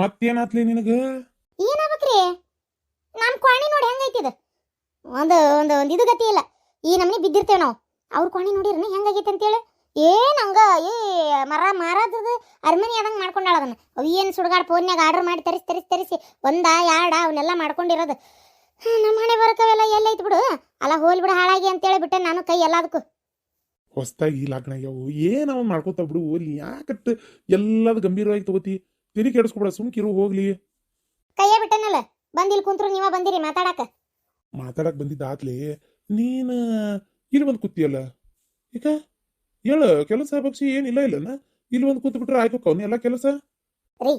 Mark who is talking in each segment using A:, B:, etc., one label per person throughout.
A: ಮತ್ತೇನಾತ್ಲಿ ನಿನಗ?
B: ಏನಾಗ್ಬೇಕ್ರಿ? ನಮ್ಮ ಕ್ವಾಣಿ ನೋಡಿ ಹೆಂಗೈತಿದ ಒಂದು ಒಂದು ಒಂದು ಇದು ಗತಿ ಇಲ್ಲ. ಈ ನಮ್ನಿ ಬಿದ್ದಿರ್ತೇವೆ ನಾವು. ಅವ್ರ ಕ್ವಾಣಿ ನೋಡಿರ್ನ ಹೆಂಗಾಗೈತೆ ಅಂತೇಳಿ. ಏನ್ ಹಂಗ? ಏ ಮರ ಮಾರಾದ್ರದ ಅರ್ಮನಿ ಆದಂಗೆ ಮಾಡ್ಕೊಂಡಾಳ ಅದನ್ನ. ಅವು ಏನು ಸುಡ್ಗಾಡ್ ಫೋನ್ಯಾಗ ಆರ್ಡರ್ ಮಾಡಿ ತರಿಸಿ ತರಿಸಿ ತರಿಸಿ ಒಂದ ಎರಡ ಅವನ್ನೆಲ್ಲ ಮಾಡ್ಕೊಂಡಿರೋದು. ನಮ್ಮ ಹಣೆ ಬರಕವೆಲ್ಲ ಎಲ್ಲೈತ್ ಬಿಡು. ಅಲ್ಲ ಹೋಲ್ ಬಿಡು ಹಾಳಾಗಿ ಅಂತೇಳಿ ಬಿಟ್ಟೆ ನಾನು ಕೈ ಎಲ್ಲ ಎಲ್ಲದಕ್ಕೂ.
A: ಹೊಸ್ದಾಗಿ ಲಗ್ನ ಆಗ್ಯಾವು. ಏನು ಮಾಡ್ಕೋತಾ ಮಾಡ್ಕೋತ ಬಿಡು. ಓಲಿ ಯಾಕಟ್ಟು ಎಲ್ಲದ ಗಂಭೀರವಾಗಿ ತಗೋತಿ? ತಿರಿ ಕೆಡಿಸ್ಕೊಬೇಡ ಸುಮ್ಕಿರು ಹೋಗ್ಲಿ.
B: ಕೈಯೇ ಬಿಟ್ಟನಲ್ಲ ಬಂದಿಲ್ ಕುಂತ್ರು ನೀವ ಬಂದಿರಿ ಮಾತಾಡಕ.
A: ಮಾತಾಡಕ್ ಬಂದಿದ್ದ ಆತ್ಲಿ ನೀನ್ ಇಲ್ಲಿ ಬಂದು ಕೂತಿಯಲ್ಲ? ಈಗ ಹೇಳ ಕೆಲಸ ಪಕ್ಷಿ ಏನಿಲ್ಲ ಇಲ್ಲನ? ಇಲ್ಲಿ ಬಂದು ಕೂತ್ ಬಿಟ್ರೆ ಆಯ್ತು ಕವ್ನಿ ಎಲ್ಲ ಕೆಲಸ?
B: ರೀ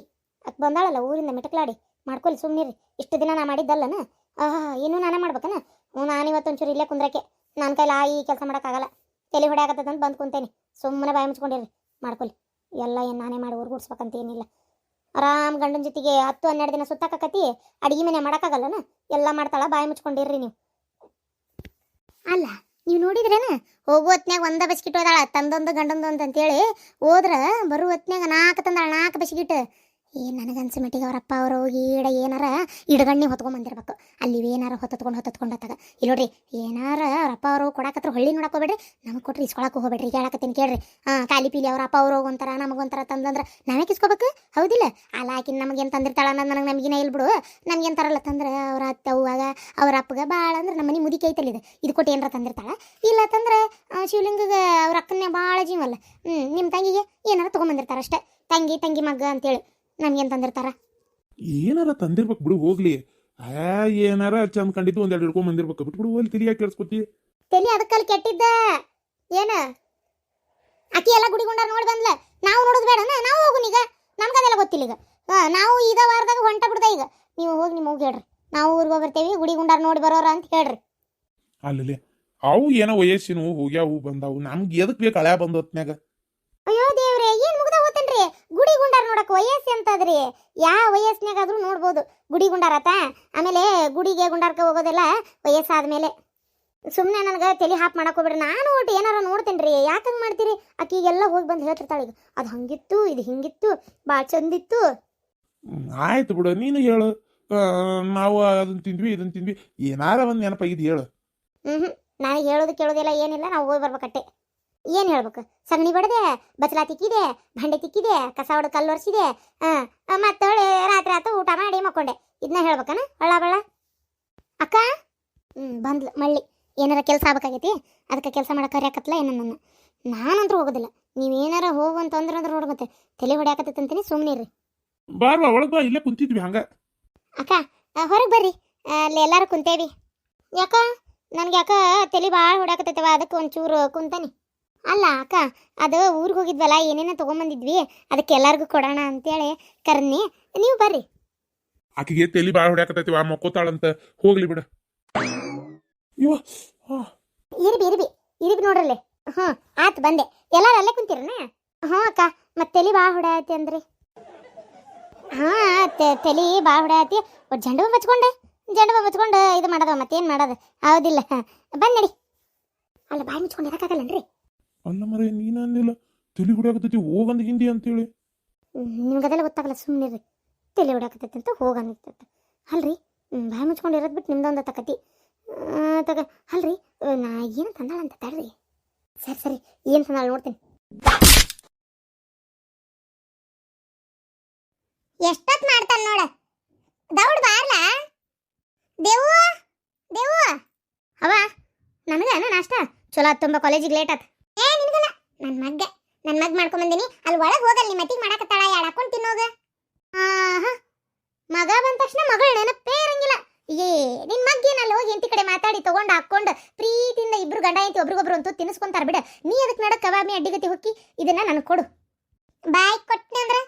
B: ಅಕ್ ಬಂದಾಳಲ್ಲ ಊರಿಂದ ಮೆಟಕ್ಲಾಡಿ ಮಾಡ್ಕೊಲಿ ಸುಮ್ನಿರಿ. ಇಷ್ಟು ದಿನ ನಾ ಮಾಡಿದ್ದಲ್ಲನ? ಆಹಾ ಏನು ನಾನೇ ಮಾಡ್ಬೇಕನ? ನಾನು ಇವತ್ತು ಒಂಚೂರು ಇಲ್ಲೇ ಕುಂದ್ರಕ್ಕೆ ನನ್ನ ಕೈಲ ಈ ಕೆಲಸ ಮಾಡೋಕ್ಕಾಗಲ್ಲ. ತಲೆ ಹೊಡ್ಯಾಕತ್ತದಂತ ಬಂದು ಕುಂತೇನೆ. ಸುಮ್ಮನೆ ಬಾಯಿ ಮುಚ್ಕೊಂಡಿರಿ ಮಾಡ್ಕೊಲಿ ಎಲ್ಲ ಏನು ನಾನೇ ಮಾಡಿ ಊರ್ಗೂಡ್ಸ್ಬೇಕಂತ ಏನಿಲ್ಲ. ಆರಾಮ್ ಗಂಡನ ಜೊತೆಗೆ ಹತ್ತು ಹನ್ನೆರಡು ದಿನ ಸುತ್ತಾಕತಿ ಅಡಿಗೆ ಮನೆ ಮಾಡೋಕ್ಕಾಗಲ್ಲನ? ಎಲ್ಲ ಮಾಡ್ತಾಳ, ಬಾಯಿ ಮುಚ್ಕೊಂಡಿರ್ರಿ ನೀವು. ಅಲ್ಲ, ನೀವು ನೋಡಿದ್ರೇನ? ಹೋಗೋ ಹೊತ್ನ್ಯಾಗ ಒಂದ ಬಸ್ಕಿಟ್ ಹೋದಾಳ, ತಂದೊಂದು ಗಂಡಂದು ಅಂತ ಅಂತೇಳಿ ಹೋದ್ರ ಬರೋ ಹೊತ್ನ್ಯಾಗ ನಾಲ್ಕು ತಂದಾಳ, ನಾಲ್ಕು ಬಸ್ಕಿಟ್. ಏ, ನನಗನ್ಸಿ ಮಟ್ಟಿಗೆ ಅವರಪ್ಪ ಅವರು ಈಡ ಏನಾರ ಇಡಗಣ್ಣಿ ಹೊತ್ಕೊಂಡ್ ಬಂದಿರ್ಬೇಕು ಅಲ್ಲಿ ಏನಾರ ಹೊತ್ತತ್ಕೊಂಡು ಹೊತ್ತತ್ಕೊಂಡು ಹೊತ್ತಾಗ ಇಲ್ಲಿ ನೋಡ್ರಿ, ಏನಾರ ಅವ್ರಪ್ಪ ಅವರು ಕೊಡಾಕತ್ರ ಹೊಳ್ಳಿ ನೋಡಕ್ ಹೋಗ್ಬೇಡ್ರಿ, ನಮಗೆ ಕೊಟ್ರಿ ಇಸ್ಕೊಳಕ್ಕೆ ಹೋಗ್ಬೇಡ್ರಿ ಹೇಳಕತ್ತೀನಿ ಕೇಳ್ರಿ. ಹಾಂ ಖಾಲಿ ಪೀಲಿ ಅವ್ರ ಅಪ್ಪ ಅವ್ರು ಒಂಥರ ನಮಗೊಂಥರ ತಂದಂದ್ರೆ ನಾವೇ ಕಿಸ್ಕೋಬೇಕು ಹೌದಿಲ್ಲ? ಅಲ್ಲ, ಆಕಿನ ನಮಗೇನು ತಂದಿರ್ತಾಳ ಅನ್ನೋದು ನನಗೆ ನಮಗಿನ ಇಲ್ಲ ಬಿಡು. ನಮ್ಗೇನು ತರಲ್ಲ ತಂದ್ರೆ ಅವ್ರ ಅತ್ತೆ ಅವ್ವಾಗ ಅವ್ರ ಅಪ್ಪಗೆ ಭಾಳ ಅಂದ್ರೆ ನಮ್ಮ ಮನೆ ಮುದಿಕೆ ಐತಲ್ಲ ಇದು. ಇದು ಕೊಟ್ಟು ಏನಾರ ತಂದಿರ್ತಾಳ. ಇಲ್ಲ ತಂದ್ರೆ ಶಿವಲಿಂಗಗೆ ಅವ್ರ ಅಕ್ಕನೇ ಭಾಳ ಜೀವಲ್ಲ ಹ್ಞೂ ನಿಮ್ಮ ತಂಗಿಗೆ ಏನಾರ ತೊಗೊಂಬಂದಿರ್ತಾರೆ ಅಷ್ಟೇ. ತಂಗಿ ತಂಗಿ ಮಗ್ಗ ಅಂತೇಳಿ. ನಮ್ಗೇನು ತಂದಿರ್ತಾರ?
A: ಏನಾರ ತಂದಿರ್ಬೇಕು ಬಿಡು ಹೋಗ್ಲಿ. ಆ ಏನಾರ ಚಂದ ಕಂಡಿದ್ದು ಒಂದೆರಡು ಹಿಡ್ಕೊಂಡ್ ಬಂದಿರ್ಬೇಕು. ಬಿಟ್ಬಿಡು ಹೋಗ್ಲಿ ತಿರಿಯಾ ಕೇಳಿಸ್ಕೊತಿ?
B: ತಲಿ ಅದಕ್ಕಲ್ಲಿ ಕೆಟ್ಟಿದ್ದ? ಏನ? ಅಕ್ಕಿ ಎಲ್ಲ ಗುಡಿಗುಂಡಾರ ನೋಡಿ ಬಂದ್ಲ. ನಾವು ನೋಡೋದು ಬೇಡ ನಾವು ಈಗ. ನಮ್ಗದೆಲ್ಲ ಗೊತ್ತಿಲ್ಲ ಈಗ. ಹಾ ನಾವು ಈಗ ವಾರದಾಗ ಹೊಂಟ ಬಿಡ್ದ ಈಗ. ನೀವು ಹೋಗಿ ನಿಮ್ಮ ಹೋಗಿ ಹೇಳ್ರಿ. ನಾವು ಊರಿಗೆ ಬರ್ತೇವಿ ಗುಡಿಗುಂಡಾರ ನೋಡಿ ಬರೋರ ಅಂತ ಹೇಳ್ರಿ.
A: ಅಲ್ಲಲ್ಲಿ ಅವು ಏನೋ ವಯಸ್ಸಿನ ಹೋಗ್ಯಾವು ಬಂದಾವು. ನಮ್ಗೆ ಎದಕ್ ಬೇಕು ಹಳೆ ಬಂದ ಹೊತ್ನ್ಯಾಗ
B: ಅಯ್ಯೋ ದೇವ್ರೆ ಏನ್ ಮುಗ್ದ ಹೋತನ್ರಿ ಗುಡಿ ಗುಂಡಾರ ನೋಡಕ್ ವಯಸ್ಸು ಅಂತದ್ರಿ ಯಾವ ವಯಸ್ಸಿನಾಗಾದ್ರೂ ನೋಡ್ಬೋದು. ಗುಡಿ ಗುಂಡಾರತ? ಆಮೇಲೆ ಗುಡಿಗೆ ಗುಂಡಾರ್ಕ ಹೋಗೋದೆಲ್ಲ ವಯಸ್ಸಾದ್ಮೇಲೆ. ಸುಮ್ಮನೆ ನನಗೆ ತಲೆ ಹಾಪ್ ಮಾಡಕ್ಕೆ ಹೋಗ್ಬೇಡ್ರಿ. ನಾನು ಒಟ್ಟು ಏನಾರ ಯಾಕ ಹಂಗೆ ಮಾಡ್ತೀರಿ? ಆಕಿಗೆಲ್ಲ ಹೋಗಿ ಬಂದು ಹೇಳ್ತಿರ್ತಾಳೆ ಈಗ. ಅದು ಹಂಗಿತ್ತು ಇದು ಹಿಂಗಿತ್ತು ಭಾಳ ಚಂದಿತ್ತು.
A: ಆಯ್ತು ಬಿಡು ನೀನು ಹೇಳು. ನಾವು ಅದನ್ನ ತಿಂದ್ವಿ ಇದನ್ನ ತಿಂದ್ವಿ. ಏನಾರ ನೆನಪ ಇದು ಹೇಳು.
B: ಹ್ಞೂ ಹ್ಞೂ ನನಗೆ ಹೇಳೋದು ಕೇಳೋದೆಲ್ಲ ಏನಿಲ್ಲ. ನಾವು ಹೋಗಿ ಬರ್ಬೇಕಟ್ಟೆ. ಏನು ಹೇಳ್ಬೇಕು? ಸಗಣಿ ಬಡದೆ ಬಚಲಾ ತಿಕ್ಕಿದೆ ಬಂಡೆ ತಿಕ್ಕಿದೆ ಕಸ ಹೊಡೆದು ಕಲ್ಲು ಒರೆಸಿದೆ ಮತ್ತೆ ರಾತ್ರಿ ಆತು ಊಟ ಮಾಡಿ ಮಕ್ಕೊಂಡೆ. ಇದನ್ನ ಹೇಳ್ಬೇಕನ? ಹಳ್ಳ ಬಳ್ಳ? ಅಕ್ಕ? ಹ್ಞೂ ಬಂದ್ಲು. ಮಳ್ಳಿ. ಏನಾರ ಕೆಲಸ ಆಗ್ಬೇಕಾಗೈತಿ? ಅದಕ್ಕೆ ಕೆಲಸ ಮಾಡಕ್ಕೆ ಹರಿಯಾಕತ್ಲ ಏನೋ ನನ್ನ. ನಾನಂತೂ ಹೋಗೋದಿಲ್ಲ. ನೀವೇನಾರ ಹೋಗು ಅಂತ ಅಂದ್ರೆ ಅಂದ್ರೆ ನೋಡು ಮತ್ತೆ. ತಲೆ ಹೊಡ್ಯಾಕತ್ತಂತೀನಿ ಸುಮ್ಮನೆ ಇರ್ರಿ.
A: ಬಾರ್ವಾ ಒಳಗೆ ಬಾ. ಇಲ್ಲೇ ಕುಂತಿದ್ವಿ ಹಂಗ.
B: ಅಕ್ಕ ಹೊರಗೆ ಬರ್ರಿ. ಅಲ್ಲಿ ಎಲ್ಲರೂ ಕುಂತೇವಿ. ಯಾಕ? ನನ್ಗೆ ಯಾಕ ತಲೆ ಭಾಳ ಹೊಡ್ಯಾಕತ್ತೈತವ ಅದಕ್ಕೆ ಒಂಚೂರು ಕುಂತಾನಿ. ಅಲ್ಲ ಅಕ್ಕ ಅದು ಊರಿಗೆ ಹೋಗಿದ್ವಲ್ಲ ಏನೇನೋ ತೊಗೊಂಬಂದಿದ್ವಿ ಅದಕ್ಕೆ ಎಲ್ಲರಿಗೂ ಕೊಡೋಣ ಅಂತೇಳಿ ಕರ್ನಿ ನೀವು ಬರ್ರಿ.
A: ಆಕಿಗೆ ತೆಲಿ ಬಾಳ ಹೊಡ್ಯಾಕತೈತಿವ ಮಕ್ಕೋತಾಳಂತ ಹೋಗ್ಲಿ ಬಿಡ. ಇವ
B: ಇರ್ಬಿ ಇರ್ಬಿ ಇರಿಬಿ ನೋಡ್ರಲ್ಲಿ. ಹ್ಞೂ ಆತು ಬಂದೆ. ಎಲ್ಲರೂ ಅಲ್ಲೇ ಕುಂತೀರನ? ಹ್ಞೂ ಅಕ್ಕ ಮತ್ತೆ ತಲೆ ಬಾಳ ಹೊಡ್ಯಾತಿ ಅಂದ್ರಿ. ಹಾಂ ತಲೆ ಬಾಳ ಹೊಡ್ಯಾತಿ. ಒಟ್ಟು ಜಂಡು ಬಚ್ಕೊಂಡೆ ಜಂಡ ಹಚ್ಕೊಂಡು ಇದು ಮಾಡೋದು ಮತ್ತೇನು ಮಾಡೋದು? ಹೌದಿಲ್ಲ. ಬಂದ್ ನಡಿ. ಅಲ್ಲ ಬಾಯಿ ಮುಚ್ಕೊಂಡು ಇರೋಕ್ಕಾಗಲ್ಲನ್ರಿ?
A: ಅಲ್ಲ ಮರೆ, ನೀನ ಅಂದಿಲ್ಲ. ತಲಿ ಹೊಡ್ಯಾಕತೈತಿ ಹೋಗಂದ ಹಿಂದಿ ಅಂತೇಳಿ.
B: ನಿಮ್ಗದೆಲ್ಲ ಗೊತ್ತಾಗಲ್ಲ ಸುಮ್ಮನೆ ರೀ ತಲೆ ಹೊಡ್ಯಾಕತ್ತೈತೆ ಅಂತ ಹೋಗಂತ ಅಲ್ರಿ ಬಾಯಿ ಮುಚ್ಕೊಂಡು ಇರೋದು ಬಿಟ್ಟು ನಿಮ್ದೊಂದು ತಕತಿ. ತಗ, ಅಲ್ರಿ ನಾ ಏನು ತಂದಾಳ ಅಂತ ತಡ್ರಿ. ಸರಿ ಸರಿ, ಏನು ತಂದಾಳ ನೋಡ್ತೀನಿ. ಎಷ್ಟೊತ್ತು ಮಾಡ್ತಾನೆ ನೋಡ? ದೌಡ್ ಬಾರ್ಲ? ದೇವು ದೇವು ಅವ ನನಗೆ ನಾಷ್ಟ? ಚಲೋ ಆತ್ ತುಂಬ ಕಾಲೇಜಿಗೆ ಲೇಟ್ ಏ, ನಿನ್ಗಲ್ಲ. ನನ್ನ ಮಗ್ಗೆ. ನನ್ನ ಮಗ್ ಮಾಡ್ಕೊಂಡ್ ಬಂದಿನಿ ಅಲ್ಲಿ ಒಳಗೆ ಹೋಗಲ್ಲ ನಿಮ್ಮ ಮತ್ತಿಗೆ ಮಾಡಕತ್ತಾಳ ಎರಡು ಹಾಕೊಂಡು ತಿನ್ನೋಗ? ಆಹಾ. ಮಗ ಬಂದ ತಕ್ಷಣ ಮಗಳ ನೆನಪೇ ಇರಂಗಿಲ್ಲ. ಏ, ನಿನ್ ಮಗ್ಗೇನಲ್ಲಿ ಹೋಗಿ ಎಂತಿ ಕಡೆ ಮಾತಾಡಿ ತಗೊಂಡು ಹಾಕೊಂಡು ಪ್ರೀತಿಯಿಂದ ಇಬ್ರು ಗಂಡ ಎಂತಿ ಒಬ್ರಿಗೊಬ್ರು ಅಂತೂ ತಿನ್ನಿಸ್ಕೊಂತಾರ ಬಿಡ. ನೀ ಅದಕ್ಕೆ ನಡ ಕಬಾಬಿ ಅಡ್ಡಿಗತಿ ಹೊಕ್ಕಿ, ಇದನ್ನ ನನಗೆ ಕೊಡು. ಬಾಯ್ ಕೊಟ್ನಿ ಅಂದ್ರೆ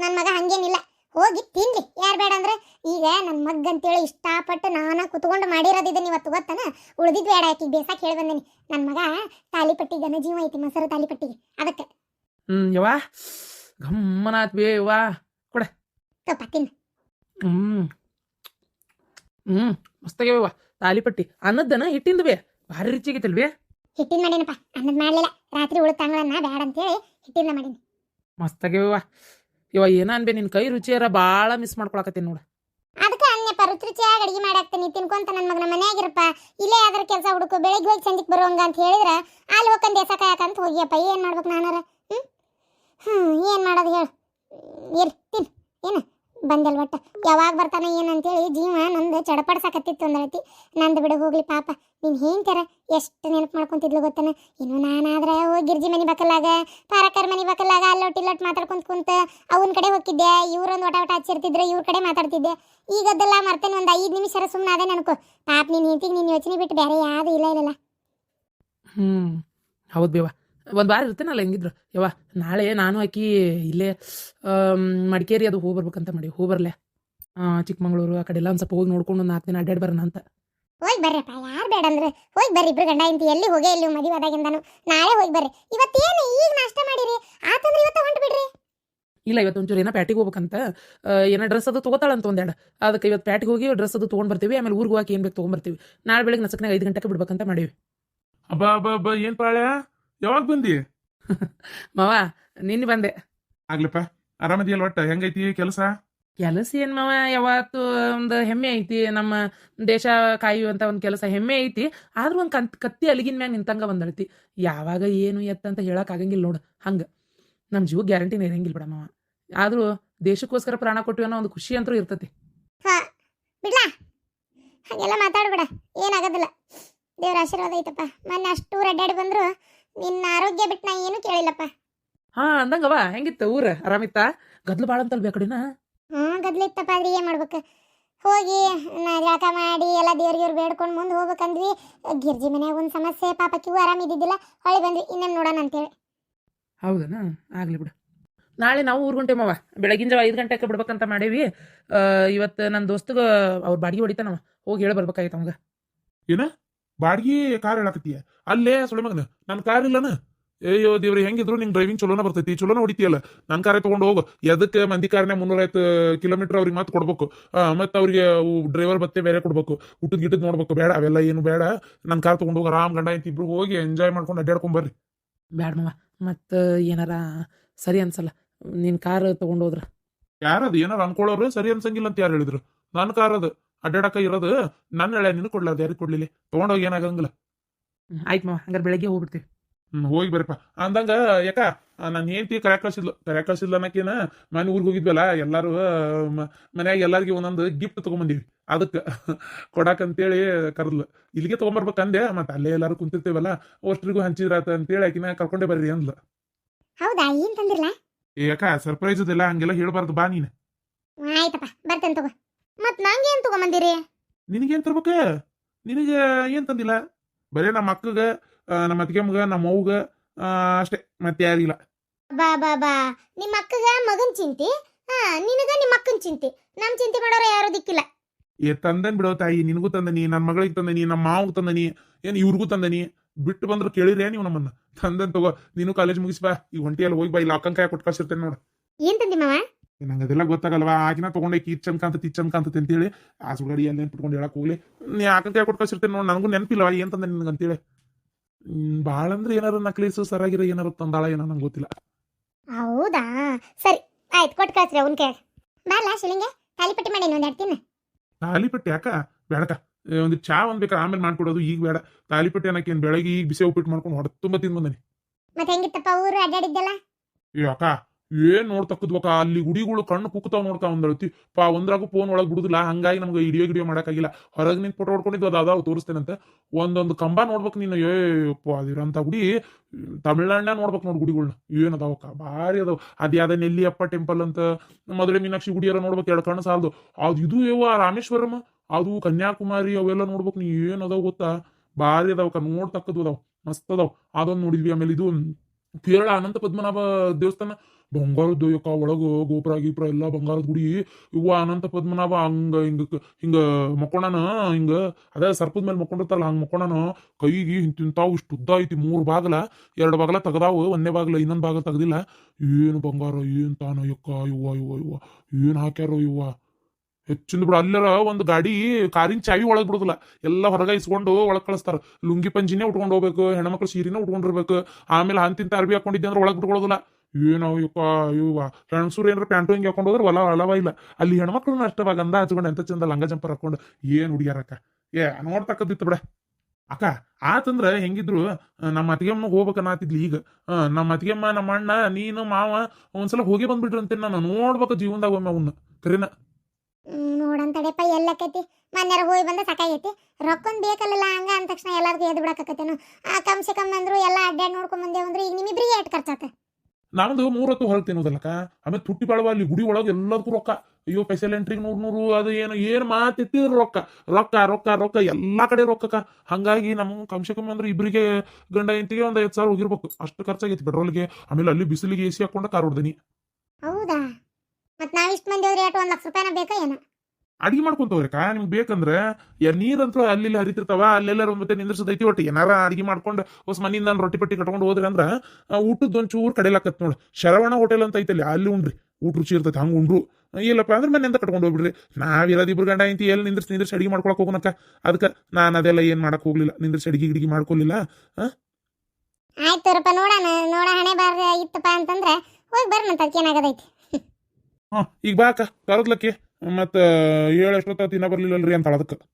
B: ನನ್ನ ಮಗ ಹಂಗೇನಿಲ್ಲ. ಹೋಗಿ ತಿನ್ಲಿ. ಯಾರು ಬೇಡ ಅಂದ್ರೆ ಈಗ ನನ್ನ ಮಗ್ ಅಂತೇಳಿ ಇಷ್ಟಪಟ್ಟು ನಾನ ಕುತ್ಕೊಂಡು ಮಾಡಿರೋದಿದ್ದೀನಿ ಇವತ್ತು ಗೊತ್ತಾನ? ಉಳಿದಿದ್ದು ಬೇಡ ಆಕಿಗೆ ಬೇಸಾಕ್ ಹೇಳಿ ಬಂದೇನಿ. ನನ್ನ ಮಗ ತಾಲಿಪಟ್ಟಿ ಜೀವ ಐತಿ ಮೊಸರು ತಾಲಿಪಟ್ಟಿಗೆ. ಅದಕ್ಕೆ.
C: ಹ್ಮ್ ಯವ್ವ. ಗಮ್ಮನಾತ್ ಬೇ ಯವ್ವ.
B: ತಪ್ಪ ತಿನ್ನು.
C: ಹ್ಮ್. ಹ್ಮ್ ಮಸ್ತಾಗ್ಯಾವ ತಾಲಿಪಟ್ಟಿ. ಅನ್ನದ್ದನ ಹಿಟ್ಟಿಂದ ಬೇ. ಭಾರಿ ರುಚಿಯಾಗೈತಲ್ ಬೇ.
B: ಹಿಟ್ಟಿನ ಮಾಡೇನಪ್ಪ. ಅನ್ನದ್ ಮಾಡ್ಲಿಲ್ಲ. ರಾತ್ರಿ ಉಳಿದ ಬೇಡ ಅಂತೇಳಿ ಅಂತೇಳಿ ಹಿಟ್ಟಿಂದ ಮಾಡೀನಿ
C: ಮಸ್ತಾಗ್ಯಾವ ಇವ ಏನ ಅನ್ಬೆ ನಿನ್ ಕೈ ರುಚಿಯರ ಬಾಳ ಮಿಸ್ ಮಾಡ್ಕೊಳಕತ್ತೀನಿ ನೋಡು.
B: ಅದಕ್ಕೆ ಅನ್ಯಪ್ಪ ರುಚಿಯಾಗಿ ಅಡಿಗೆ ಮಾಡಾಕ್ತೀನಿ. ತಿನ್ಕೊಂತ ನನ್ನ ಮಗನ ಮನೆಯಾಗಿರಪ್ಪ. ಇಲ್ಲೇ ಯಾವ್ದಾರ ಕೆಲಸ ಹುಡುಕು. ಬೆಳಿಗ್ಗೆ ಹೋಗಿ ಸಂಜೆಗೆ ಬರುವಂಗ ಅಂತ ಹೇಳಿದ್ರ ಅಲ್ಲಿ ಹೋಗ್ಕಂದು ಎಸ ಕಾಯಕಂತ ಹೋಗಿಯಪ್ಪ. ಏನ್ ಮಾಡ್ಬೇಕು ನಾನಾರ? ಹ್ಮ್? ಏನು ಮಾಡೋದು ಹೇಳು. ಇರ್ ಏನು? ಬಂದಲ್ ಒಟ್ಟ. ಯಾವಾಗ ಬರ್ತಾನ ಏನಂತೇಳಿ ಜೀವ ನಂದು ಚಡಪಡ್ಸಾಕತ್ತಿತ್ತು ಅಂದಳತಿ. ನಂದು ಬಿಡು, ಹೋಗ್ಲಿ ಪಾಪ. ನೀನ್ ಹೇಳ್ತಾರ ಎಷ್ಟು ನೆನಪು ಮಾಡ್ಕೊಂತಿದ್ಲು ಗೊತ್ತಾನ? ಇನ್ನು ನಾನಾದ್ರೆ ಹೋಗಿ ಗಿರ್ಜಿ ಮನಿ ಬಕಲಾಗ ಪಾರಕರ್ ಮನಿ ಬಕಲಾಗ ಅಲ್ಲೊಟ್ಟು ಇಲ್ಲೊಟ್ ಮಾತಾಡ್ಕೊಂತ ಕುಂತ ಅವನ ಕಡೆ ಹೋಗಿದ್ದೆ ಇವ್ರೊಂದು ಒಟ ಒಟ ಹಚ್ಚಿರ್ತಿದ್ರೆ, ಇವ್ರ ಕಡೆ ಮಾತಾಡ್ತಿದ್ದೆ. ಈಗ ಅದೆಲ್ಲ ಮರ್ತೇನೆ ಒಂದು ಐದು ನಿಮಿಷ ಸುಮ್ಮನೆ ಅದೇ ನನಕು. ಪಾಪ, ನೀನು ಹೆಂಡತಿಗೆ ನೀನು ಯೋಚನೆ ಬಿಟ್ಟು ಬೇರೆ ಯಾವುದು ಇಲ್ಲ ಇಲ್ಲ
C: ಹ್ಮ್, ಹೌದು ಬೇವ ಒಂದು ವಾರ ಇರ್ತೇನಲ್ಲ ಹೆಂಗಿದ್ರು. ಯವ್ವ ನಾಳೆ ನಾನು ಆಕಿ ಇಲ್ಲೇ ಮಡಿಕೇರಿ ಅದು ಹೋಗಿ ಬರ್ಬೇಕಂತ ಮಾಡಿ. ಹೋಗಿ ಬರಲೆ. ಚಿಕ್ಕಮಂಗ್ಳೂರು ಆ ಕಡೆ ಎಲ್ಲ ಒಂದು ಸ್ವಲ್ಪ ಹೋಗಿ ನೋಡ್ಕೊಂಡು ಒಂದು ನಾಲ್ಕು ದಿನ ಅಡ್ಡಾಡಿ ಬರೋಣ ಅಂತ.
B: ಹೋಗಿ ಬರ್ರಪ್ಪ ಯಾರು ಬೇಡ ಅಂದ್ರೆ. ಹೋಗಿ ಬರ್ರಿ ಇಬ್ರು ಗಂಡ ಇಂತಿ ಎಲ್ಲಿ ಹೋಗೇ ಇಲ್ಲಿ ಮದುವೆ ಆದಾಗಿಂದಾನು. ನಾಳೆ ಹೋಗಿ ಬರ್ರಿ. ಇವತ್ತೇನು ಈಗ ನಾಷ್ಟ ಮಾಡಿರಿ? ಆತಂದ್ರೆ ಇವತ್ತು ಹೊಂಟು ಬಿಡ್ರಿ.
C: ಇಲ್ಲ ಇವತ್ತು ಒಂಚೂರು ಏನೋ ಪ್ಯಾಟಿಗೆ ಹೋಗ್ಬೇಕಂತ. ಏನೋ ಡ್ರೆಸ್ ಅದು ತೊಗೋತಾಳಂತ ಒಂದೆರಡು ಅದಕ್ಕೆ ಇವತ್ತು ಪ್ಯಾಟಿಗೆ ಹೋಗಿ ಡ್ರೆಸ್ ಅದು ತೊಗೊಂಡು ಬರ್ತೀವಿ ಆಮೇಲೆ ಊರಿಗೆ ಹೋಗಿ ಏನು ಬೇಕು ತೊಗೊಂಬರ್ತೀವಿ ನಾಳೆ ಬೆಳಗ್ಗೆ ನಸಕ್ನಾಗ ಐದು ಗಂಟೆಗೆ ಬಿಡ್ಬೇಕಂತ ಮಾಡೀವಿ.
A: ಅಬ್ಬ ಅಬ್ಬ ಏನು ಏನ್ ಪಾಳ್ಯ? ಯಾವಾಗ ಬಂದಿ?
C: ಮಾವ ನಿನ್ನೆ ಬಂದೆ.
A: ಆಗ್ಲಪ್ಪ ಆರಾಮದಿಯಲ್ಲ ಒಟ್ಟ? ಹೆಂಗೈತಿ ಕೆಲಸ?
C: ಕೆಲಸ ಏನ್ ಮಾವ ಯಾವತ್ತು ಒಂದು ಹೆಮ್ಮೆ ಐತಿ ನಮ್ಮ ದೇಶ ಕಾಯುವಂತ ಒಂದು ಕೆಲಸ ಹೆಮ್ಮೆ ಐತಿ ಆದ್ರೂ ಒಂದು ಕಂತ್ ಕತ್ತಿ ಅಲಿಗಿನ ಮ್ಯಾಗ ನಿಂತಂಗ ಬಂದಳತಿ ಯಾವಾಗ ಏನು ಎತ್ತ ಅಂತ ಹೇಳಕ್ ಆಗಂಗಿಲ್ಲ ನೋಡು ಹಂಗ. ನಮ್ಮ ಜೀವ ಗ್ಯಾರಂಟಿ ಇರಂಗಿಲ್ಲ ಬಿಡ ಮಾವ. ಆದ್ರೂ ದೇಶಕ್ಕೋಸ್ಕರ ಪ್ರಾಣ ಕೊಟ್ಟಿವಿ ಅನ್ನೋ ಒಂದು ಖುಷಿ ಅಂತೂ ಇರ್ತತಿ.
B: ಹಾ ಬಿಡ್ಲಾ? ಹಾಗೆಲ್ಲ ಮಾತಾಡ್ಬೇಡ ಏನಾಗೋದಿಲ್ಲ ದೇವ್ರ ಆಶೀರ್ವಾದ ಐತಪ್ಪ. ಮೊನ್ನೆ ಅಷ್ಟು ಅಡ್ಡಾಡಿ ಬಂದ್ರು ನಿನ್ನ ಆರೋಗ್ಯ ಬಿಟ್ಟು ನಾ ಏನು ಕೇಳಿಲ್ಲಪ್ಪ.
C: ಹಾ ಅಂದಂಗವ ಹೆಂಗಿತ್ತ ಊರ? ಆರಾಮಿತ್ತ? ಗದ್ಲು ಬಾಳ ಅಂತಲ್ ಬೇಕಡಿನ
B: ಹ್ಞೂ ಗದ್ಲಿತ್ತಪ್ಪ ಆದ್ರೆ ಏನು ಮಾಡ್ಬೇಕು? ಹೋಗಿ ನಾ ಜಳಕ ಮಾಡಿ ಎಲ್ಲ ದೇವ್ರಿಗೆ ಬೇಡ್ಕೊಂಡು ಮುಂದೆ ಹೋಗ್ಬೇಕಂದ್ವಿ. ಗಿರ್ಜಿ ಮನ್ಯಾಗ ಒಂದು ಸಮಸ್ಯೆ ಪಾಪ ಕಿವು ಆರಾಮಿದ್ದಿದ್ದಿಲ್ಲ ಹೊಳಿ ಬಂದ್ವಿ ಇನ್ನೇನು ನೋಡೋಣ ಅಂತೇಳಿ.
C: ಹೌದನ? ಆಗ್ಲಿ ಬಿಡು. ನಾಳೆ ನಾವು ಊರ್ ಗಂಟೆ ಮಾವ. ಬೆಳಗಿನ ಜಾವ ಐದು ಗಂಟೆಗೆ ಬಿಡ್ಬೇಕಂತ ಮಾಡೇವಿ. ಇವತ್ತು ನನ್ನ ದೋಸ್ತಗ ಅವ್ರ ಬಾಡಿಗೆ ಹೊಡಿತಾನವ. ಹೋಗಿ ಹೇಳಿ ಬರ್ಬೇಕಾಯ್ತು ಅವಂಗ.
A: ಬಾಡ್ಗಿ ಕಾರ್ ಹೇಳಕತ್ತೀಯ? ಅಲ್ಲೇ ಸುಳೆ ಮಗನ. ನನ್ನ ಕಾರ್ ಇಲ್ಲನ? ಅಯ್ಯೋ ದೇವ್ರಿ ಹೆಂಗಿದ್ರು ನಿಂಗೆ ಡ್ರೈವಿಂಗ್ ಚಲೋನ ಬರ್ತೈತಿ? ಚಲೋನ ಹೊಡಿತೀಯಲ್ಲ? ನನ್ನ ಕಾರೇ ತಗೊಂಡು ಹೋಗು. ಎದಕ್ಕೆ ಮಂದಿ ಕಾರ್ನೇ ಮುನ್ನೂರೈವತ್ತು ಕಿಲೋಮೀಟರ್ ಅವ್ರಿಗೆ ಮತ್ತೆ ಕೊಡ್ಬೇಕು? ಮತ್ತೆ ಅವ್ರಿಗೆ ಡ್ರೈವರ್ ಬತ್ತೆ ಬೇರೆ ಕೊಡ್ಬೇಕು. ಊಟದ ಗಿಟ್ಟದ್ ನೋಡ್ಬೇಕು. ಬೇಡ ಅವೆಲ್ಲ ಏನು ಬೇಡ. ನನ್ನ ಕಾರ್ ತಗೊಂಡು ಹೋಗಿ ಆರಾಮ್ ಗಂಡ ಐತಿ ಇಬ್ರು ಹೋಗಿ ಎಂಜಾಯ್ ಮಾಡ್ಕೊಂಡು ಅಡ್ಡಾಡ್ಕೊಂಡ್ ಬರ್ರಿ.
C: ಬ್ಯಾಡ ಮಾವ. ಮತ್ತು ಏನಾರ ಸರಿ ಅನ್ಸಲ್ಲ. ನಿನ್ನ ಕಾರ್ ತೊಗೊಂಡು ಹೋದ್ರ.
A: ಯಾರದು ಏನಾರ ಅನ್ಕೊಳ್ಳೋರು ಸರಿ ಅನ್ಸಂಗಿಲ್ಲ ಅಂತ ಯಾರು ಹೇಳಿದ್ರು? ನನ್ನ ಕಾರ್ ಅದು. ಅಡ್ಡಾಡಕ ಇರೋದು ನನ್ನ ಎಳೆ ನಿನ್ನ ಕೊಡ್ಲಾರ್ದು ಯಾರಿಗೆ ಕೊಡ್ಲಿಲ್ಲ? ತಗೊಂಡೋಗಿ ಏನಾಗಂಗಿಲ್ಲ.
C: ಆಯ್ತು ಮಾವ ಹಂಗಾರೆ ಬೆಳಗ್ಗೆ ಹೋಗ್ಬಿಡ್ತೀವಿ
A: ಹ್ಮ್ ಹೋಗಿ ಬರಪ್ಪ ಅಂದಂಗ ಯಾಕ ನಾನು ಹೇಳ್ತಿ ಕರೆ ಕಳ್ಸಿದ್ಲು ಕರೆ ಕಳ್ಸಿದ್ಲು ಅನ್ನಕೇನ ಮನೆ ಊರಿಗೆ ಹೋಗಿದ್ವಲ್ಲ ಎಲ್ಲಾರು ಮನ್ಯಾಗ ಎಲ್ಲಾರ್ಗಿ ಒಂದೊಂದು ಗಿಫ್ಟ್ ತಗೊಂಬಂದಿವಿ. ಅದಕ್ಕೆ ಕೊಡಾಕಂತೇಳಿ ಕರೆದ್ಲು. ಇಲ್ಲಿಗೆ ತಗೊಂಬರ್ಬೇಕಂದೆ ಮತ್ತೆ ಅಲ್ಲೇ ಎಲ್ಲಾರು ಕುಂತಿರ್ತೇವಲ್ಲ ಅಷ್ಟ್ರಿಗೂ ಹಂಚಿದ್ರಾತ ಅಂತೇಳಿ ಆಕಿನ ಕರ್ಕೊಂಡೇ ಬರ್ರಿ ಅಂದ್ಲು.
B: ಹೌದಾ ಏನ್ ತಂದಿರಲ್ಲ
A: ಏ ಯಾಕ ಸರ್ಪ್ರೈಸ್ ಇದೆಲ್ಲ ಹಂಗೆಲ್ಲ ಹೇಳ್ಬಾರ್ದು ಬಾ ನೀನು.
B: ಆಯ್ತಪ್ಪ ಬರ್ತೇನೆ ತಗೋ. ಮತ್ತು ನಂಗೆ ಏನು ತಗೊಂಬಂದಿರಿ?
A: ನಿನಗೇನ್ ತರ್ಬೇಕ? ನಿನಗ ಏನ್ ತಂದಿಲ್ಲ? ಬರೇ ನಮ್ಮ ಅಕ್ಕಗ ನಮ್ಮ ಅತ್ತಿಗೆಮ್ಮಗ ನಮ್ಮ ಅವ್ಗ ಅಷ್ಟೇ. ಮತ್ತೆ ಯಾರಿಲ್ಲ
B: ಬಾ ಬಾ ಬಾ. ನಿಮ್ಮ ಅಕ್ಕಗ ಮಗನ್ ಚಿಂತಿ? ಹಾ ನಿನಗ ನಿಮ್ಮ ಅಕ್ಕನ್ ಚಿಂತಿ. ನಮ್ ಚಿಂತೆ ಮಾಡೋರು ಯಾರು ದಿಕ್ಕಿಲ್ಲ.
A: ಏ ತಂದನ್ ಬಿಡೋ ತಾಯಿ. ನಿನಗೂ ತಂದನಿ ನನ್ನ ಮಗಳಿಗೆ ತಂದನಿ ನಮ್ಮ ಮಾವಗ್ ತಂದನಿ ಏನ್ ಇವ್ರಿಗೂ ತಂದನಿ. ಬಿಟ್ಟು ಬಂದ್ರು ಕೇಳಿದ್ರೆ ನೀವು ನಮ್ಮನ್ನ? ತಂದನ್ ತಗೋ ನೀನು ಕಾಲೇಜ್ ಮುಗಿಸ್ಬಾ. ಈ ಹೊಂಟಿಯಲ್ಲಿ ಹೋಗಿ ಬಾ ಇಲ್ಲ ಅಕ್ಕಂಕಾಯ ಕೊಟ್ಟು ಕಳ್ಸಿರ್ತೇನೆ ನೋಡು.
B: ಏನ್ ತಂದಿ ಮಾವ?
A: ನಂಗೆ ಅದೆಲ್ಲ ಗೊತ್ತಾಗಲ್ವಾ? ಆಗಿನ ತಗೊಂಡೆ ಕೀಚ್ ಅಂತ ಕಾಂತ ಚಂದ ಅಂತ ಅಂತೇಳಿ ಆ ಸುಗಡಿ ಅಲ್ಲಿ ನೆನ್ಪಿಟ್ಕೊಂಡು ಹೇಳಕ್ ಹೋಗ್ಲಿ. ನೀ ಯಾಕಂತ ಕೈ ಕೊಟ್ಟು ಕಳ್ಸಿರ್ತೇನೆ ನೋಡಿ ನನಗೂ ನೆನಪಿಲ್ಲವಾ ಏನ್ ತಂದೆ ನಿನ್ಗೆ ಅಂತೇಳಿ. ಹ್ಮ್, ಭಾಳ ಅಂದ್ರೆ ಏನಾರು ನಕ್ಲೀಸು ಸರಾಗಿರೋ ಏನಾರು ತಂದಾಳ ಏನೋ ನಂಗೆ ಗೊತ್ತಿಲ್ಲ.
B: ಹೌದಾ? ಸರಿ ಆಯ್ತು ಕೊಟ್ಟು ಕಳ್ಸ್ರಿ ಅವನ್ ಕೇಳಿ. ಬಾರ್ಲಾ ಶಿಲಿಂಗೆ ತಾಲಿಪಟ್ಟಿ ಮಾಡಿ ಒಂದ್ ಎರಡು ತಿನ್ನ.
A: ತಾಲಿಪಟ್ಟಿ ಯಾಕ? ಬೇಡಕ ಒಂದು ಚಾ ಒಂದ್ ಬೇಕಾ? ಆಮೇಲೆ ಮಾಡ್ಕೊಡೋದು ಈಗ ಬೇಡ. ತಾಲಿಪಟ್ಟಿ ಅನ್ನಕ್ಕೆ ಏನ್ ಬೆಳಗ್ಗೆ ಈಗ ಬಿಸಿ ಉಪ್ಪಿಟ್ಟು ಮಾಡ್ಕೊಂಡು ಹೊಡೆ ತುಂಬ ತಿಂದು ಬಂದನಿ.
B: ಮತ್ತೆ ಹೆಂಗಿತ್ತಪ್ಪ ಊರು? ಅಡ್ಡಾಡಿದ್ದಲ್ಲ
A: ಯಾಕ ಏನ್ ನೋಡ್ತಕ್ಕದ್ವಕ ಅಲ್ಲಿ ಗುಡಿಗಳು ಕಣ್ಣು ಕುಕ್ತಾವ್ ನೋಡ್ತಾ ಒಂದಳತಿ ಪಾ, ಒಂದ್ರಾಗು ಫೋನ್ ಒಳಗ್ ಬಿಡುದಿಲ್ಲ. ಹಂಗಾಗಿ ನಮ್ಗೆ ಇಡಿಯೋ ಗಿಡಿಯೋ ಮಾಡಕ್ಕಾಗಿಲ್ಲ. ಹೊರಗ್ ನಿಂತ್ ಫೋಟೋ ಹೊಡ್ಕೊಂಡಿದ್ವು ಅದು ಅದಾವ ತೋರಿಸ್ತೇನಂತೆ. ಒಂದೊಂದು ಕಂಬ ನೋಡ್ಬೇಕು ನೀನು. ಏ ಅದಿರಂತ ಗುಡಿ ತಮಿಳ್ನಾಡ್ನ ನೋಡ್ಬೇಕು ನೋಡ್ ಗುಡಿಗಳನ್ನ ಏನ್ ಅದಾವಕ್ಕ ಭಾರಿ ಅದಾವ. ಅದ್ ಯಾವ್ದ ನೆಲ್ಲಿಯಪ್ಪ ಟೆಂಪಲ್ ಅಂತ ಮದುವೆ ಮೀನಾಕ್ಷಿ ಗುಡಿಯರ ನೋಡ್ಬೇಕು ಎರಡು ಕಣ್ಣು ಸಾಲದು. ಅದು ಇದು ಯವ್ವ, ರಾಮೇಶ್ವರಮ್ಮ? ಅದು ಕನ್ಯಾಕುಮಾರಿ ಅವೆಲ್ಲ ನೋಡ್ಬೇಕು ನೀ ಏನ್ ಅದಾವ ಗೊತ್ತಾ? ಭಾರಿ ಅದಾವಕ್ಕ. ನೋಡ್ತಕ್ಕದ್ದು ಅದಾವ. ಮಸ್ತ್ ಅದಾವ. ಅದೊಂದು ನೋಡಿದ್ವಿ. ಆಮೇಲೆ ಇದು ಕೇರಳ ಅನಂತ ಪದ್ಮನಾಭ ದೇವಸ್ಥಾನ. ಬಂಗಾರದ್ದು ಯಾಕ ಒಳಗ ಗೋಪುರ ಗೀಪುರ ಎಲ್ಲ ಬಂಗಾರದ ಗುಡಿ. ಇವ ಅನಂತ ಪದ್ಮನಾಭ, ಹಂಗ ಹಿಂಗ ಹಿಂಗ ಮಕ್ಕೊಂಡನ, ಹಿಂಗ ಅದೇ ಸರ್ಪದ ಮೇಲೆ ಮಕ್ಕೊಂಡಿರ್ತಾರಲ್ಲ, ಹಂಗ ಮಕ್ಕೊಂಡನ. ಕೈಗೆ ಇಂತಿಂತಾವು ಇಷ್ಟು ಉದ್ದ ಐತಿ, ಮೂರು ಬಾಗಲ, ಎರಡು ಬಾಗಲ ತೆಗ್ದಾವು, ಒಂದೇ ಬಾಗಲ ಇನ್ನೊಂದು ಬಾಗಲ ತೆಗ್ದಿಲ್ಲ. ಏನು ಬಂಗಾರ, ಏನ್ ತಾನ ಯಕ್ಕ, ಇವ್ವ ಇವ್ವ ಇವ್ವ, ಏನ್ ಹಾಕ್ಯಾರೋ ಇವ್ವ. ಹೆಚ್ಚಿಂದ ಬಿಡ ಅಲ್ಲರ ಒಂದು ಗಾಡಿ, ಕಾರಿನ ಚಾವಿ ಒಳಗ್ ಬಿಡುದಿಲ್ಲ. ಎಲ್ಲ ಹೊರಗ ಇಸ್ಕೊಂಡು ಒಳಗ್ ಕಳಿಸ್ತಾರ. ಲುಂಗಿ ಪಂಜಿನೇ ಉಟ್ಕೊಂಡು ಹೋಗ್ಬೇಕು, ಹೆಣ್ಮಕ್ಳು ಸೀರೆನೇ ಉಟ್ಕೊಂಡಿರ್ಬೇಕು. ಆಮೇಲೆ ಅಂತಿಂತ ಅರ್ಬಿ ಹಾಕೊಂಡಿದ್ದೆ ಅಂದ್ರೆ ಒಳಗ್ ಬಿಟ್ಕೊಳ್ಳೋದಿಲ್ಲ ಏನೋ ಇಪ್ಪ ಇವ ಹೆಣ್ಸೂರು ಏನಾರ ಪ್ಯಾಂಟು ಹಿಂಗೆ ಹಾಕೊಂಡು ಹೋದ್ರೆ ಹೊಲ ಹೊಲವ ಇಲ್ಲ. ಅಲ್ಲಿ ಹೆಣ್ಮಕ್ಳನ್ನ ಅಷ್ಟವಾಗ ಗಂಧ ಹಚ್ಕೊಂಡು ಎಂತ ಚಂದ ಲಂಗ ಜಂಪರ್ ಹಾಕೊಂಡು ಏನ್ ಹುಡುಗಿಯಾರಕ್ಕ ಏ ನೋಡ್ತಕ್ಕದಿತ್ತು ಬಿಡ. ಅಕ್ಕ, ಆತಂದ್ರ ಹೆಂಗಿದ್ರು ನಮ್ಮ ಅತ್ತಿಗೆಮ್ಮ ಹೋಗ್ಬೇಕನ್ನಾತಿದ್ಲಿ ಈಗ. ನಮ್ಮ ಅತ್ತಿಗೆಮ್ಮ, ನಮ್ಮ ಅಣ್ಣ, ನೀನು, ಮಾವ, ಒಂದ್ಸಲ ಹೋಗಿ ಬಂದ್ಬಿಟ್ರು ಅಂತ ನಾನು ನೋಡ್ಬೇಕು ಜೀವನದಾಗ ಒಮ್ಮೆ ಅವನ್ನ ಕರಿನ?
B: ನೋಡಂತಡೆಪ್ಪ, ಎಲ್ಲಕ್ಕೈತಿ. ಮನ್ಯಾರ ಹೋಗಿ ಬಂದ ಸಾಕಾಗೈತಿ. ರೊಕ್ಕೊಂದ್ ಬೇಕಲ್ಲ ಹಂಗ ಅಂದ ತಕ್ಷಣ ಎಲ್ಲಾರ್ಗು ಎದ್ ಬಿಡಕತ್ತೇನು ಆ, ಕಮ್ ಸೆ ಅಂದ್ರು, ಎಲ್ಲ ಅಡ್ಡಾಡ್ ನೋಡ್ಕೊಂಡ್ ಬಂದೇವು ಅಂದ್ರೆ ಈಗ ನಿಮ್ಮಿಬ್ರಿಗೆ ಎಟ್ ಖರ್ಚಾತ?
A: ನಮ್ದು ಮೂರತ್ತು ಹೊರಗೆ ತಿನ್ನೋದಲ್ಲಕ್ಕ? ಆಮೇಲೆ ತುಟ್ಟಿ ಬಾಳುವ ಅಲ್ಲಿ ಗುಡಿ ಒಳಗೆ ಎಲ್ಲದಕ್ಕೂ ರೊಕ್ಕ. ಅಯ್ಯೋ ಪೆಸಲ್ ಎಂಟ್ರಿಗೆ ನೂರು ನೂರು, ಅದು ಏನು ಏನು ಮಾತಿತ್ತಿದ್ರು ರೊಕ್ಕ. ರೊಕ್ಕ ರೊಕ್ಕ ರೊಕ್ಕ, ಎಲ್ಲಾ ಕಡೆ ರೊಕ್ಕಕ್ಕ. ಹಂಗಾಗಿ ನಮ್ಮ ಕಮ್ಸೆ ಕಮ್ಮಿ ಅಂದ್ರೆ ಇಬ್ಬರಿಗೆ ಗಂಡ ಹೆಂಡತಿಗೆ ಒಂದು ಐದು ಸಾವಿರ ಹೋಗಿರ್ಬೇಕು. ಅಷ್ಟು ಖರ್ಚಾಗೈತಿ ಪೆಟ್ರೋಲ್ಗೆ. ಆಮೇಲೆ ಅಲ್ಲಿ ಬಿಸಿಲಿಗೆ ಎ ಸಿ ಹಾಕೊಂಡು ಕಾರ್ ಹೊಡ್ದೀನಿ.
B: ಹೌದಾ? ಮತ್ತೆ ನಾವಿಷ್ಟು ಮಂದಿ ಹೋದ್ರೆ ಒಂದ್ ಲಕ್ಷ ರೂಪಾಯಿನ ಬೇಕಾ
A: ಅಡಿಗೆ ಮಾಡ್ಕೊಂತವ್ರಕ್ಕ ನಿಮ್ಗೆ ಬೇಕಂದ್ರೆ ನೀರಂತೂ ಅಲ್ಲಿ ಹರಿತಿರ್ತಾವ ಅಲ್ಲೆಲ್ಲರ ಮತ್ತೆ ನಿಂದ್ರಿಸದೈತಿ ಒಟ್ಟು. ಏನಾರ ಅಡಿಗೆ ಮಾಡ್ಕೊಂಡು ಹೊಸ ಮನೆಯಿಂದ ನಾನ್ ರೊಟ್ಟಿ ಪಟ್ಟಿ ಕಟ್ಕೊಂಡು ಹೋದ್ರೆ ಅಂದ್ರೆ ಊಟದ ಒಂಚೂರು ಕಡೆಲಾಕತ್ ನೋಡಿ. ಶರವಣ ಹೋಟೆಲ್ ಅಂತ ಐತಲ್ಲಿ ಅಲ್ಲಿ ಉಂಡ್ರಿ ಊಟ ರುಚಿ ಇರ್ತೈತೆ ಹಂಗೆ ಉಂಡ್ರು. ಇಲ್ಲಪ್ಪ ಅಂದ್ರೆ ಮನೆ ಅಂತ ಕಟ್ಕೊಂಡು ಹೋಗ್ಬಿಡ್ರಿ. ನಾವಿರೋದು ಇಬ್ರು ಗಂಡ ಐತಿ ಎಲ್ಲಿ ನಿಂದ್ರಿಸಿ ನಿಂದ್ರಿಸಿ ಅಡಿಗೆ ಮಾಡ್ಕೊಳಕ್ ಹೋಗೋಣಕ್ಕ ಅದಕ್ಕೆ ನಾನು ಅದೆಲ್ಲ ಏನು ಮಾಡಕ್ ಹೋಗ್ಲಿಲ್ಲ. ನಿಂದ್ರಿಸಿ ಅಡಿಗೆ ಗಿಡಿಗೆ ಮಾಡ್ಕೊಲಿಲ್ಲ.
B: ಆಯ್ತು ತೋರಪ್ಪ ನೋಡಣ. ನೋಡ ಹಣೆ ಬಾರ ಇತ್ತಪ್ಪ ಅಂತಂದ್ರೆ ಹೋಗಿ ಅದಕ್ಕೆ ಏನಾಗದೈತಿ.
A: ಹಾಂ ಈಗ ಬಾಕ ಅಕ್ಕ. ಕರದ್ಲಕ್ಕೆ. ಮತ್ತೆ ಏಳು ಎಷ್ಟೊತ್ತ ತಿನ್ನ ಬರ್ಲಿಲ್ಲಲ್ರಿ ಅಂತ ಅದಕ್ಕೆ.